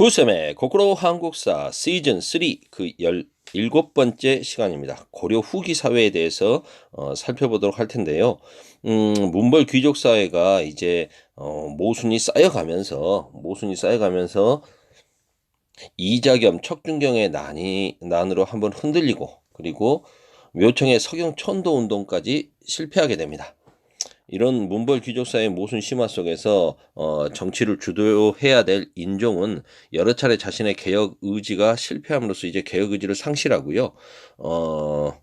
부쌤의 거꾸로 한국사 시즌 3 그 17번째 시간입니다. 고려 후기 사회에 대해서 어, 살펴보도록 할 텐데요. 음, 문벌 귀족 사회가 이제 어, 모순이 쌓여가면서 모순이 쌓여가면서 이자겸 척준경의 난이 난으로 한번 흔들리고 그리고 묘청의 서경 천도 운동까지 실패하게 됩니다. 이런 문벌 귀족사의 모순 심화 속에서 어, 정치를 주도해야 될 인종은 여러 차례 자신의 개혁 의지가 실패함으로써 이제 개혁 의지를 상실하고요. 어,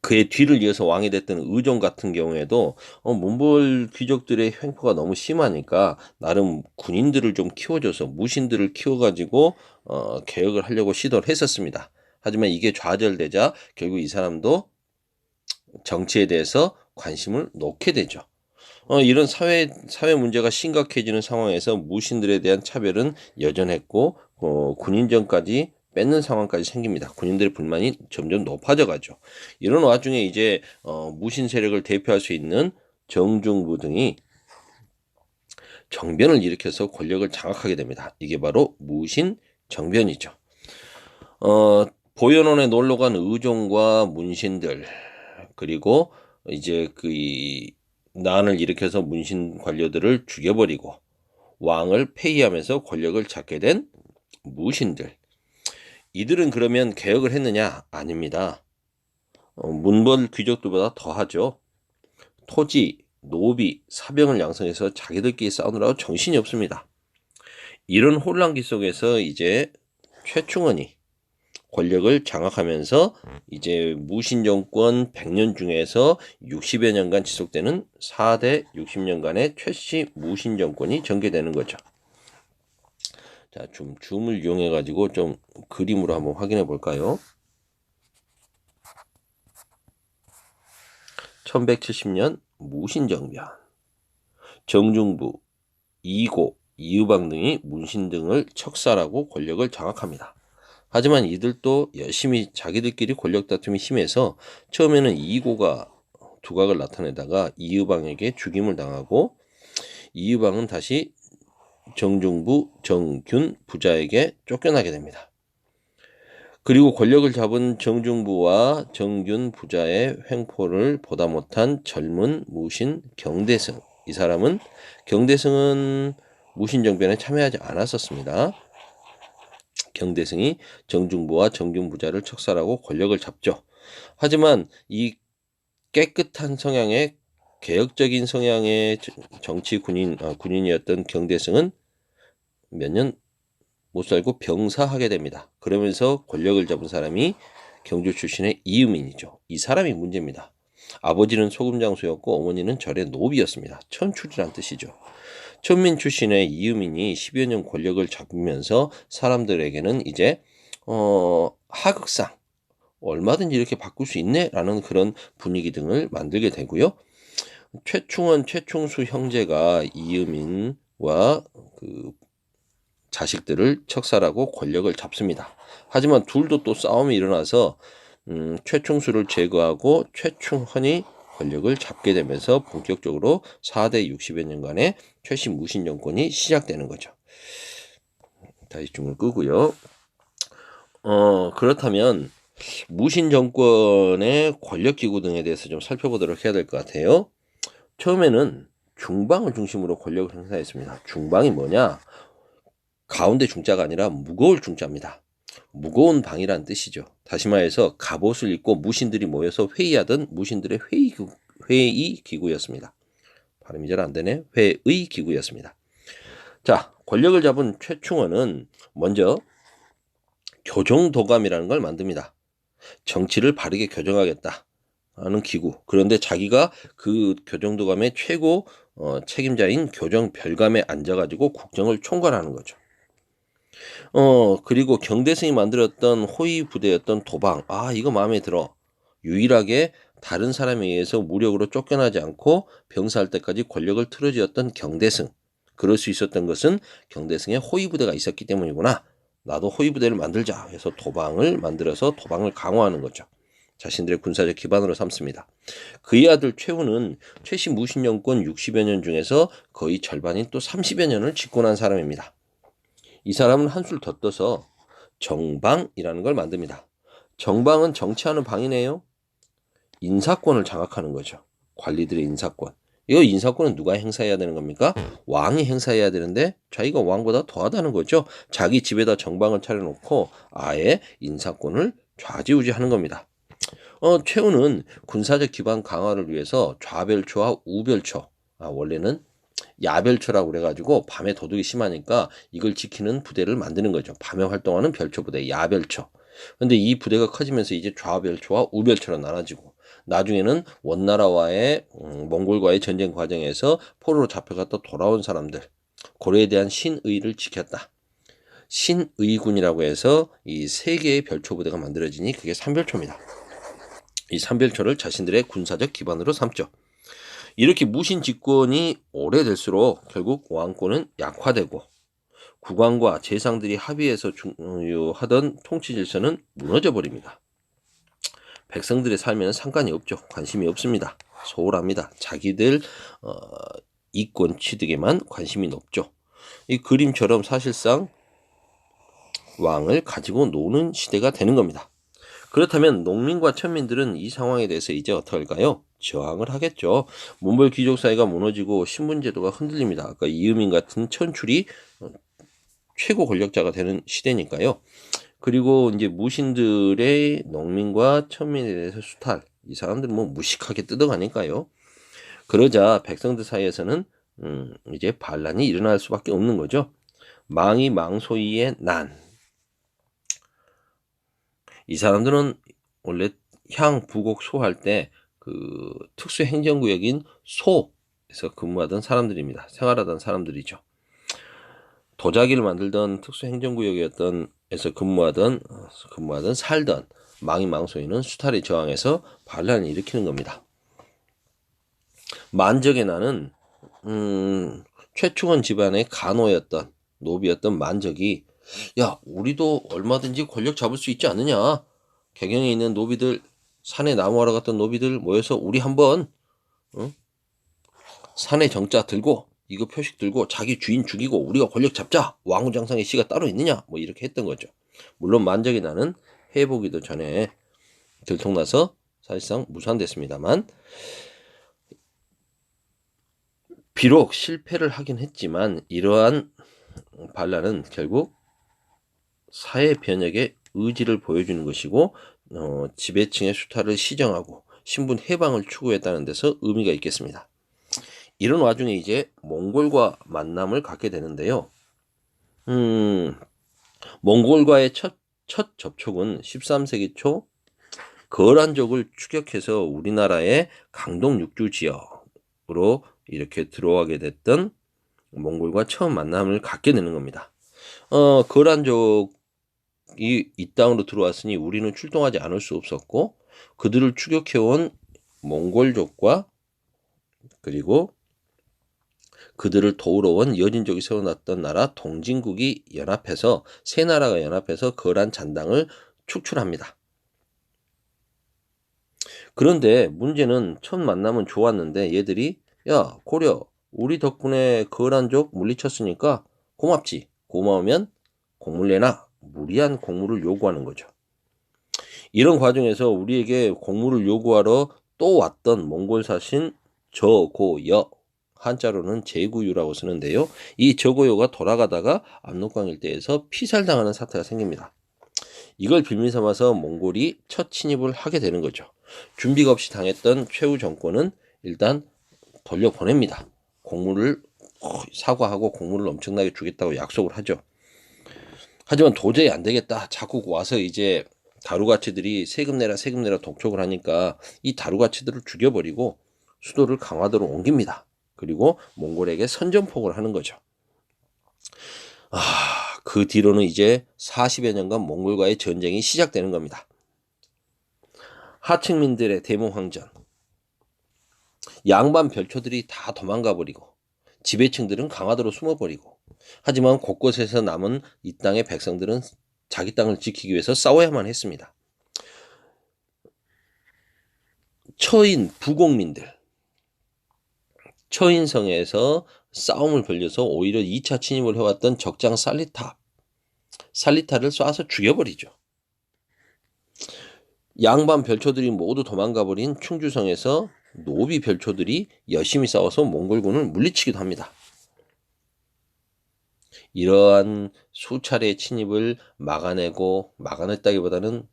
그의 뒤를 이어서 왕이 됐던 의종 같은 경우에도 어, 문벌 귀족들의 횡포가 너무 심하니까 나름 군인들을 좀 키워줘서 무신들을 키워가지고 어, 개혁을 하려고 시도를 했었습니다. 하지만 이게 좌절되자 결국 이 사람도 정치에 대해서 관심을 놓게 되죠. 어, 이런 사회, 사회 문제가 심각해지는 상황에서 무신들에 대한 차별은 여전했고, 어, 군인정까지 뺏는 상황까지 생깁니다. 군인들의 불만이 점점 높아져 가죠. 이런 와중에 이제, 어, 무신 세력을 대표할 수 있는 정중부 등이 정변을 일으켜서 권력을 장악하게 됩니다. 이게 바로 무신 정변이죠. 어, 보현원에 놀러 간 의종과 문신들, 그리고 이제 그 이 난을 일으켜서 문신 관료들을 죽여버리고 왕을 폐위하면서 권력을 잡게 된 무신들. 이들은 그러면 개혁을 했느냐? 아닙니다. 어, 문벌 귀족들보다 더하죠. 토지, 노비, 사병을 양성해서 자기들끼리 싸우느라고 정신이 없습니다. 이런 혼란기 속에서 이제 최충원이 권력을 장악하면서 이제 무신 정권 100년 중에서 60여 년간 지속되는 4대 60년간의 최씨 무신 정권이 전개되는 거죠. 자, 좀 줌을 이용해 가지고 좀 그림으로 한번 확인해 볼까요? 1170년 무신정변 정중부, 이고, 이유방 등이 문신 등을 척살하고 권력을 장악합니다. 하지만 이들도 열심히 자기들끼리 권력 다툼이 심해서 처음에는 이고가 두각을 나타내다가 이유방에게 죽임을 당하고 이유방은 다시 정중부 정균 부자에게 쫓겨나게 됩니다. 그리고 권력을 잡은 정중부와 정균 부자의 횡포를 보다 못한 젊은 무신 경대승. 이 사람은 경대승은 무신정변에 참여하지 않았었습니다. 경대승이 정중부와 정균부자를 척살하고 권력을 잡죠. 하지만 이 깨끗한 성향의 개혁적인 성향의 정치 군인 아, 군인이었던 경대승은 몇 년 못 살고 병사하게 됩니다. 그러면서 권력을 잡은 사람이 경주 출신의 이유민이죠. 이 사람이 문제입니다. 아버지는 소금 장수였고 어머니는 절의 노비였습니다. 천출이란 뜻이죠. 천민 출신의 이유민이 10여 년 권력을 잡으면서 사람들에게는 이제 어 하극상 얼마든지 이렇게 바꿀 수 있네라는 그런 분위기 등을 만들게 되고요. 최충원, 최충수 형제가 이유민과 그 자식들을 척살하고 권력을 잡습니다. 하지만 둘도 또 싸움이 일어나서 음, 최충수를 제거하고 최충헌이 권력을 잡게 되면서 본격적으로 4대 60여 년간의 최신 무신 정권이 시작되는 거죠. 다시 중을 끄고요. 어, 그렇다면 무신 정권의 권력 기구 등에 대해서 좀 살펴보도록 해야 될 것 같아요. 처음에는 중방을 중심으로 권력을 행사했습니다. 중방이 뭐냐? 가운데 중자가 아니라 무거울 중자입니다. 무거운 방이란 뜻이죠. 다시 말해서 갑옷을 입고 무신들이 모여서 회의하던 무신들의 회의, 회의 기구였습니다. 발음이 잘 안 되네. 회의 기구였습니다. 자, 권력을 잡은 최충원은 먼저 교정도감이라는 걸 만듭니다. 정치를 바르게 교정하겠다. 하는 기구. 그런데 자기가 그 교정도감의 최고 어, 책임자인 교정 별감에 앉아가지고 국정을 총괄하는 거죠. 어, 그리고 경대승이 만들었던 호위 부대였던 도방. 아, 이거 마음에 들어. 유일하게 다른 사람에 의해서 무력으로 쫓겨나지 않고 병사할 때까지 권력을 틀어쥐었던 경대승. 그럴 수 있었던 것은 경대승의 호위 부대가 있었기 때문이구나. 나도 호위 부대를 만들자 해서 도방을 만들어서 도방을 강화하는 거죠. 자신들의 군사적 기반으로 삼습니다. 그의 아들 최후는 최신 무신정권 60여 년 중에서 거의 절반인 또 30여 년을 집권한 사람입니다. 이 사람은 한술 더 떠서 정방이라는 걸 만듭니다. 정방은 정치하는 방이네요. 인사권을 장악하는 거죠. 관리들의 인사권. 이거 인사권은 누가 행사해야 되는 겁니까? 왕이 행사해야 되는데 자기가 왕보다 더하다는 거죠. 자기 집에다 정방을 차려놓고 아예 인사권을 좌지우지하는 겁니다. 어, 최후는 군사적 기반 강화를 위해서 좌별초와 우별초, 아, 원래는 야별초라고 그래가지고 밤에 도둑이 심하니까 이걸 지키는 부대를 만드는 거죠. 밤에 활동하는 별초 부대, 야별초. 근데 이 부대가 커지면서 이제 좌별초와 우별초로 나눠지고 나중에는 원나라와의 음, 몽골과의 전쟁 과정에서 포로로 잡혀갔다 돌아온 사람들 고려에 대한 신의를 지켰다. 신의군이라고 해서 이 세 개의 별초 부대가 만들어지니 그게 삼별초입니다. 이 삼별초를 자신들의 군사적 기반으로 삼죠. 이렇게 무신 집권이 오래될수록 결국 왕권은 약화되고 국왕과 재상들이 합의해서 중요하던 통치 질서는 무너져 버립니다. 백성들의 삶에는 상관이 없죠. 관심이 없습니다. 소홀합니다. 자기들 어, 이권 취득에만 관심이 높죠. 이 그림처럼 사실상 왕을 가지고 노는 시대가 되는 겁니다. 그렇다면 농민과 천민들은 이 상황에 대해서 이제 어떻게 할까요? 저항을 하겠죠. 몬골 귀족 사회가 무너지고 신분제도가 흔들립니다. 아까 이음인 같은 천출이 어, 최고 권력자가 되는 시대니까요. 그리고 이제 무신들의 농민과 천민에 대해서 수탈. 이 사람들은 뭐 무식하게 뜯어가니까요. 그러자 백성들 사이에서는 음, 이제 반란이 일어날 수밖에 없는 거죠. 망이 망소이의 난. 이 사람들은 원래 향, 부곡, 소할 때 그 특수 행정구역인 소에서 근무하던 사람들입니다. 생활하던 사람들이죠. 도자기를 만들던 특수 행정구역이었던 에서 근무하던 근무하던 살던 망이 망소인은 수탈에 저항해서 반란을 일으키는 겁니다. 만적의 나는 음, 최충원 집안의 간호였던 노비였던 만적이 야 우리도 얼마든지 권력 잡을 수 있지 않느냐 개경에 있는 노비들 산에 나무하러 갔던 노비들 모여서 우리 한번 어? 산에 정자 들고 이거 표식 들고 자기 주인 죽이고 우리가 권력 잡자 왕후장상의 씨가 따로 있느냐 뭐 이렇게 했던 거죠. 물론 만적이 나는 해보기도 전에 들통나서 사실상 무산됐습니다만 비록 실패를 하긴 했지만 이러한 반란은 결국 사회 변혁의 의지를 보여주는 것이고 어, 지배층의 수탈을 시정하고 신분 해방을 추구했다는 데서 의미가 있겠습니다. 이런 와중에 이제 몽골과 만남을 갖게 되는데요. 음, 몽골과의 첫, 첫 접촉은 13세기 초 거란족을 추격해서 우리나라의 강동 육주 지역으로 이렇게 들어가게 됐던 몽골과 처음 만남을 갖게 되는 겁니다. 어, 거란족 이 이 땅으로 들어왔으니 우리는 출동하지 않을 수 없었고 그들을 추격해온 몽골족과 그리고 그들을 도우러 온 여진족이 세워놨던 나라 동진국이 연합해서 세 나라가 연합해서 거란 잔당을 축출합니다. 그런데 문제는 첫 만남은 좋았는데 얘들이 야 고려 우리 덕분에 거란족 물리쳤으니까 고맙지 고마우면 공물 내놔 무리한 공물을 요구하는 거죠. 이런 과정에서 우리에게 공물을 요구하러 또 왔던 몽골 사신 저고여 한자로는 제구유라고 쓰는데요. 이 저고요가 돌아가다가 압록강 일대에서 피살당하는 사태가 생깁니다. 이걸 빌미 삼아서 몽골이 첫 침입을 하게 되는 거죠. 준비가 없이 당했던 최후 정권은 일단 돌려보냅니다. 공물을 사과하고 공물을 엄청나게 주겠다고 약속을 하죠. 하지만 도저히 안 되겠다. 자꾸 와서 이제 다루가치들이 세금 내라 세금 내라 독촉을 하니까 이 다루가치들을 죽여버리고 수도를 강화도로 옮깁니다. 그리고 몽골에게 선전포고를 하는 거죠. 아, 그 뒤로는 이제 40여 년간 몽골과의 전쟁이 시작되는 겁니다. 하층민들의 대몽황전. 양반 별초들이 다 도망가 버리고 지배층들은 강화도로 숨어버리고 하지만 곳곳에서 남은 이 땅의 백성들은 자기 땅을 지키기 위해서 싸워야만 했습니다. 처인 부공민들 처인성에서 싸움을 벌려서 오히려 2차 침입을 해왔던 적장 살리탑 살리타를 쏴서 죽여버리죠. 양반 별초들이 모두 도망가 버린 충주성에서 노비 별초들이 열심히 싸워서 몽골군을 물리치기도 합니다. 이러한 수차례 침입을 막아내고 막아냈다기보다는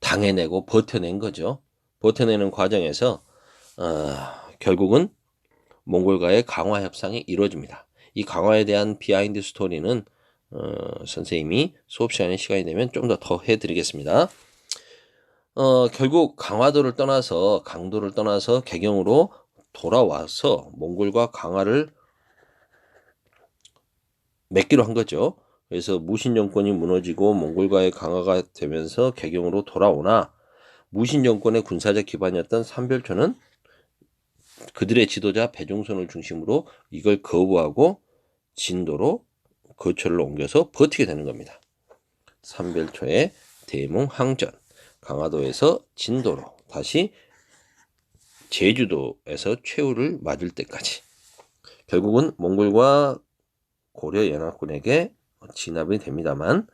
당해내고 버텨낸 거죠. 버텨내는 과정에서 어, 결국은 몽골과의 강화 협상이 이루어집니다. 이 강화에 대한 비하인드 스토리는 어, 선생님이 수업 시간에 시간이 되면 좀 더더 해드리겠습니다. 어, 결국 강화도를 떠나서 강도를 떠나서 개경으로 돌아와서 몽골과 강화를 맺기로 한 거죠. 그래서 무신 정권이 무너지고 몽골과의 강화가 되면서 개경으로 돌아오나 무신 정권의 군사적 기반이었던 삼별초는 그들의 지도자 배종선을 중심으로 이걸 거부하고 진도로 거처를 옮겨서 버티게 되는 겁니다. 삼별초의 대몽항전 강화도에서 진도로 다시 제주도에서 최후를 맞을 때까지 결국은 몽골과 고려 연합군에게 진압이 됩니다만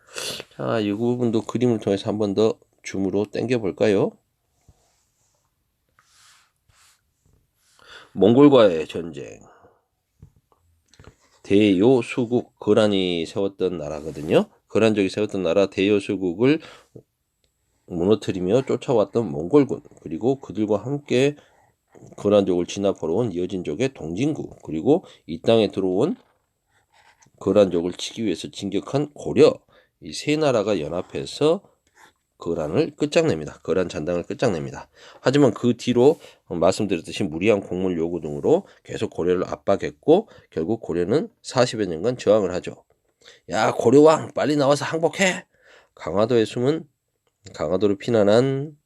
자, 이 부분도 그림을 통해서 한 번 더 줌으로 당겨 볼까요? 몽골과의 전쟁. 대요 수국 거란이 세웠던 나라거든요. 거란족이 세웠던 나라 대요 수국을 무너뜨리며 쫓아왔던 몽골군 그리고 그들과 함께 거란족을 진압하러 온 여진족의 동진구 그리고 이 땅에 들어온 거란족을 치기 위해서 진격한 고려 이 세 나라가 연합해서 거란을 끝장냅니다. 거란 잔당을 끝장냅니다. 하지만 그 뒤로 말씀드렸듯이 무리한 공물 요구 등으로 계속 고려를 압박했고 결국 고려는 40여 년간 저항을 하죠. 야 고려왕 빨리 나와서 항복해. 강화도에 숨은 강화도로 피난한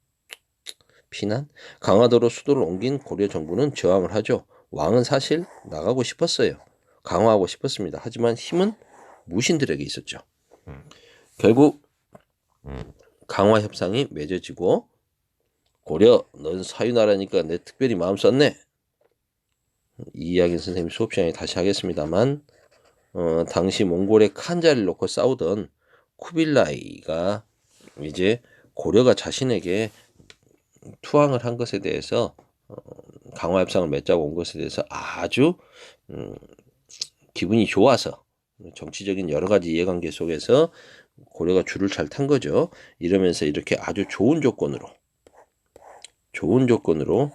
피난? 강화도로 수도를 옮긴 고려 정부는 저항을 하죠. 왕은 사실 나가고 싶었어요. 강화하고 싶었습니다. 하지만 힘은 무신들에게 있었죠. 결국 강화 협상이 맺어지고 고려 넌 사유나라니까 내 특별히 마음 썼네. 이 이야기는 선생님 수업 시간에 다시 하겠습니다만 어, 당시 몽골의 칸자를 놓고 싸우던 쿠빌라이가 이제 고려가 자신에게 투항을 한 것에 대해서 어, 강화 협상을 맺자고 온 것에 대해서 아주 음, 기분이 좋아서 정치적인 여러 가지 이해관계 속에서 고려가 줄을 잘 탄 거죠. 이러면서 이렇게 아주 좋은 조건으로 좋은 조건으로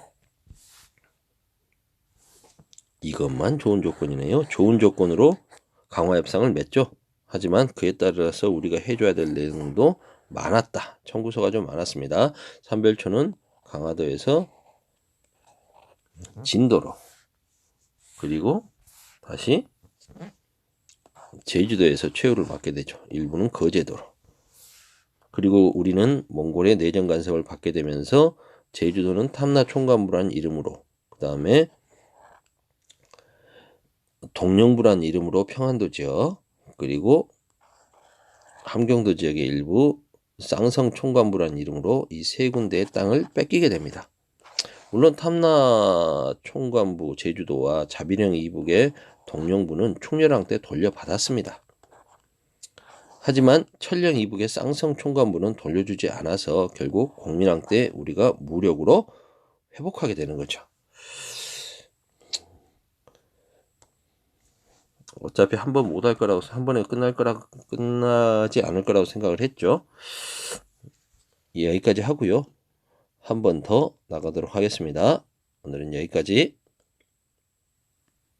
이것만 좋은 조건이네요. 좋은 조건으로 강화 협상을 맺죠. 하지만 그에 따라서 우리가 해줘야 될 내용도 많았다. 청구서가 좀 많았습니다. 삼별초는 강화도에서 진도로 그리고 다시 제주도에서 최후를 받게 되죠. 일부는 거제도로. 그리고 우리는 몽골의 내정 간섭을 받게 되면서 제주도는 탐나 총관부라는 이름으로 그 다음에 동령부라는 이름으로 평안도 지역 그리고 함경도 지역의 일부 쌍성 총관부라는 이름으로 이 세 군데의 땅을 뺏기게 됩니다. 물론 탐나 총관부 제주도와 자비령 이북의 동령부는 충렬왕 때 돌려받았습니다. 하지만 천령 이북의 쌍성 총관부는 돌려주지 않아서 결국 공민왕 때 우리가 무력으로 회복하게 되는 거죠. 어차피 한 번 못할 거라고 한 번에 끝날 거라 끝나지 않을 거라고 생각을 했죠. 여기까지 하고요. 한 번 더 나가도록 하겠습니다. 오늘은 여기까지.